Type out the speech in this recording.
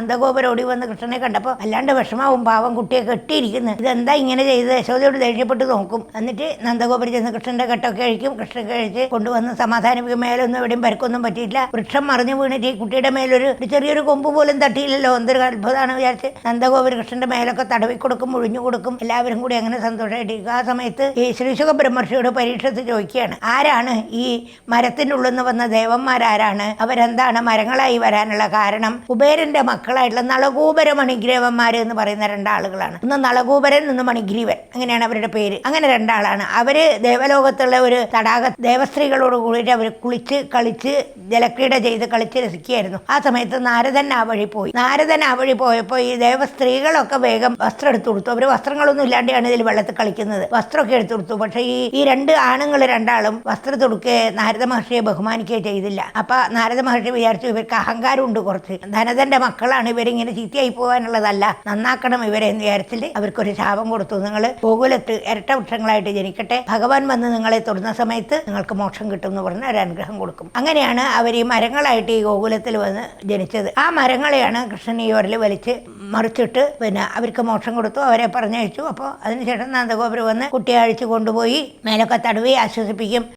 നന്ദഗോപുരം ഓടി വന്ന് കൃഷ്ണനെ കണ്ടപ്പോൾ അല്ലാണ്ട് വിഷമാവും. പാവം കുട്ടിയെ കെട്ടിയിരിക്കുന്നു. ഇതെന്താ ഇങ്ങനെ ചെയ്ത് യശോദയോട് ദേഷ്യപ്പെട്ട് നോക്കും. എന്നിട്ട് നന്ദഗോപുരം ചെന്ന് കൃഷ്ണന്റെ കെട്ടൊക്കെ കഴിക്കും കൃഷ്ണൻ കഴിച്ച് കൊണ്ടുവന്ന് സമാധാനിപ്പിക്കും. മേലൊന്നും എവിടെയും പരിക്കൊന്നും പറ്റിയില്ല വൃക്ഷം മറിഞ്ഞു വീണിട്ട് ഈ കുട്ടിയുടെ മേലൊരു ചെറിയൊരു കൊമ്പ് പോലും തട്ടിയില്ലല്ലോ. എന്തൊരു അത്ഭുതമാണ് വിചാരിച്ച് നന്ദഗോപുര കൃഷ്ണന്റെ മേലൊക്കെ തടവി കൊടുക്കും മുഴിഞ്ഞു കൊടുക്കും. എല്ലാവരും കൂടി അങ്ങനെ സന്തോഷമായിട്ടിരിക്കും ആ സമയത്ത് ഈ ശ്രീശുഖ ബ്രഹ്മർഷിയോട് പരീക്ഷത്ത് ചോദിക്കുകയാണ്. ആരാണ് ഈ മരത്തിനുള്ളിൽ നിന്ന് വന്ന ദേവന്മാരാരാണ്? അവരെന്താണ് മരങ്ങളായി വരാനുള്ള കാരണം? കുബേരന്റെ മക്കളായിട്ടുള്ള നളകൂപര മണിഗ്രീവന്മാർ എന്ന് പറയുന്ന രണ്ടാളുകളാണ്. ഒന്ന് നളകൂപരൻ ഒന്ന് മണിഗ്രീവൻ. അങ്ങനെയാണ് അവരുടെ പേര്. അങ്ങനെ രണ്ടാളാണ്. അവർ ദേവലോകത്തുള്ള ഒരു തടാക ദേവസ്ത്രീകളോട് കൂടിയിട്ട് അവർ കുളിച്ച് കളിച്ച് ജലക്രീഡ ചെയ്ത് കളിച്ച് രസിക്കുകയായിരുന്നു. ആ സമയത്ത് നാരദൻ ആ വഴി പോയി. നാരദൻ ആ വഴി പോയപ്പോൾ ഈ ദേവസ്ത്രീകളൊക്കെ വേഗം വസ്ത്രം എടുത്തു കൊടുത്തു. അവർ വസ്ത്രങ്ങളൊന്നും ഇല്ലാണ്ടാണ് ഇതിൽ വെള്ളത്തിൽ കളിക്കുന്നത്. വസ്ത്രമൊക്കെ എടുത്തു കൊടുത്തു. പക്ഷേ ഈ ഈ രണ്ട് ആണുങ്ങൾ രണ്ടാളും വസ്ത്രം തൊടുക്കുകയെ നാരദ മഹർഷിയെ ബഹുമാനിക്കുകയോ ചെയ്തില്ല. അപ്പൊ നാരദ മഹർഷി വിചാരിച്ചു ഇവർക്ക് അഹങ്കാരമുണ്ട് കുറച്ച്. ധനതന്റെ മക്കളാണ് ഇവരിങ്ങനെ ചീത്തയായി പോകാനുള്ളതല്ല. നന്നാക്കണം ഇവരെ എന്ന് വിചാരത്തിൽ അവർക്കൊരു ശാപം കൊടുത്തു. നിങ്ങൾ ഗോകുലത്ത് ഇരട്ട വൃക്ഷങ്ങളായിട്ട് ജനിക്കട്ടെ. ഭഗവാൻ വന്ന് നിങ്ങളെ തൊടുന്ന സമയത്ത് നിങ്ങൾക്ക് മോക്ഷം കിട്ടും എന്ന് പറഞ്ഞ് ഒരു അനുഗ്രഹം കൊടുക്കും. അങ്ങനെയാണ് അവർ ഈ മരങ്ങളായിട്ട് ഈ ഗോകുലത്തിൽ വന്ന് ജനിച്ചത്. ആ മരങ്ങളെയാണ് കൃഷ്ണൻ ഈ ഓരൽ വലിച്ച് മറിച്ചിട്ട് പിന്നെ അവർക്ക് മോക്ഷം കൊടുത്തു. അവരെ പറഞ്ഞയച്ചു. അപ്പോൾ അതിനുശേഷം നന്ദഗോപുരം വന്ന് കുട്ടിയെ അഴിച്ചു കൊണ്ടുപോയി മേലൊക്കെ തടവി ആശ്വസിപ്പിക്കും.